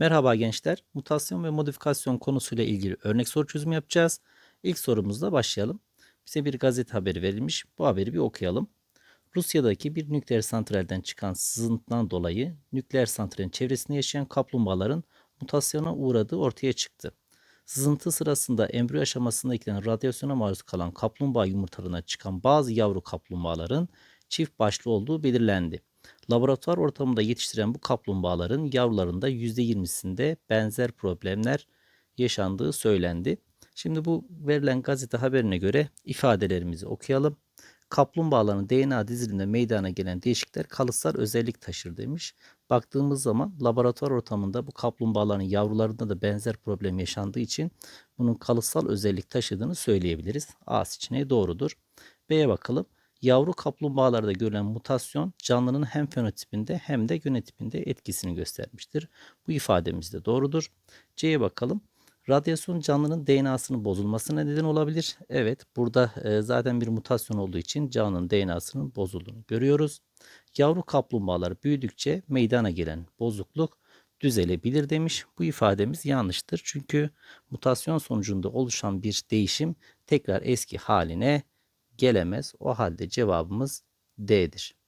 Merhaba gençler. Mutasyon ve modifikasyon konusuyla ilgili örnek soru çözümü yapacağız. İlk sorumuzla başlayalım. Bize bir gazete haberi verilmiş. Bu haberi bir okuyalım. Rusya'daki bir nükleer santralden çıkan sızıntıdan dolayı nükleer santralin çevresinde yaşayan kaplumbağaların mutasyona uğradığı ortaya çıktı. Sızıntı sırasında embriyo aşamasında eklenen radyasyona maruz kalan kaplumbağa yumurtalarına çıkan bazı yavru kaplumbağaların çift başlı olduğu belirlendi. Laboratuvar ortamında yetiştiren bu kaplumbağaların yavrularında %20'sinde benzer problemler yaşandığı söylendi. Şimdi bu verilen gazete haberine göre ifadelerimizi okuyalım. Kaplumbağaların DNA dizilinde meydana gelen değişiklikler kalıtsal özellik taşır demiş. Baktığımız zaman laboratuvar ortamında bu kaplumbağaların yavrularında da benzer problem yaşandığı için bunun kalıtsal özellik taşıdığını söyleyebiliriz. A seçeneği doğrudur. B'ye bakalım. Yavru kaplumbağalarda görülen mutasyon canlının hem fenotipinde hem de genotipinde etkisini göstermiştir. Bu ifademiz de doğrudur. C'ye bakalım. Radyasyon canlının DNA'sının bozulmasına neden olabilir. Evet burada e, zaten bir mutasyon olduğu için canlının DNA'sının bozulduğunu görüyoruz. Yavru kaplumbağalar büyüdükçe meydana gelen bozukluk düzelebilir demiş. Bu ifademiz yanlıştır. Çünkü mutasyon sonucunda oluşan bir değişim tekrar eski haline gelemez. O halde cevabımız D'dir.